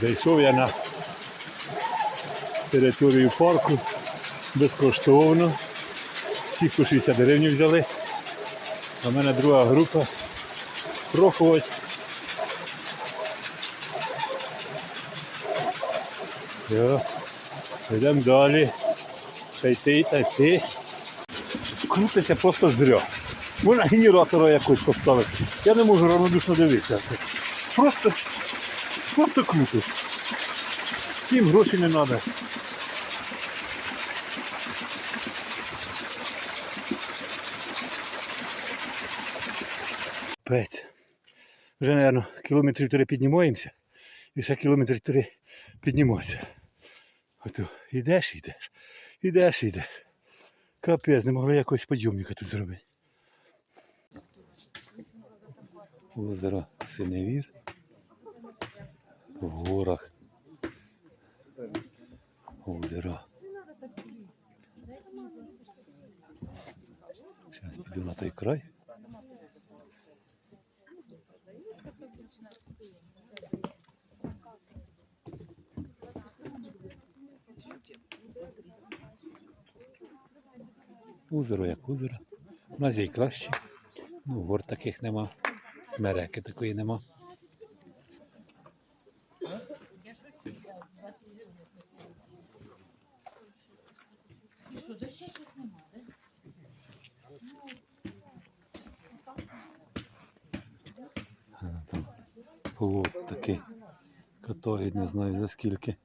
Зайшов я на територію парку безкоштовно. Всіх по 60 гривень взяли. А в мене друга група. Все. Йдемо далі. Та йти, та йти. Крутиться просто зря. Можна генератора якось поставити. Я не можу равнодушно дивитися. Просто, просто крутить. Їм гроші не треба. Пець. Вже, мабуть, кілометрів три піднімаємося. І ще кілометрів три підніматися. Ото йдеш, йдеш, йдеш, йдеш. Капець, не могли якогось підйомника тут зробити. Озеро Синевір. В горах. Озеро. Зараз піду на той край. Озеро як озеро. У нас є й краще. Ну, гор таких нема. Смереки такої нема. Що, дощечок нема, да? А, там такий. Катають, не знаю за скільки.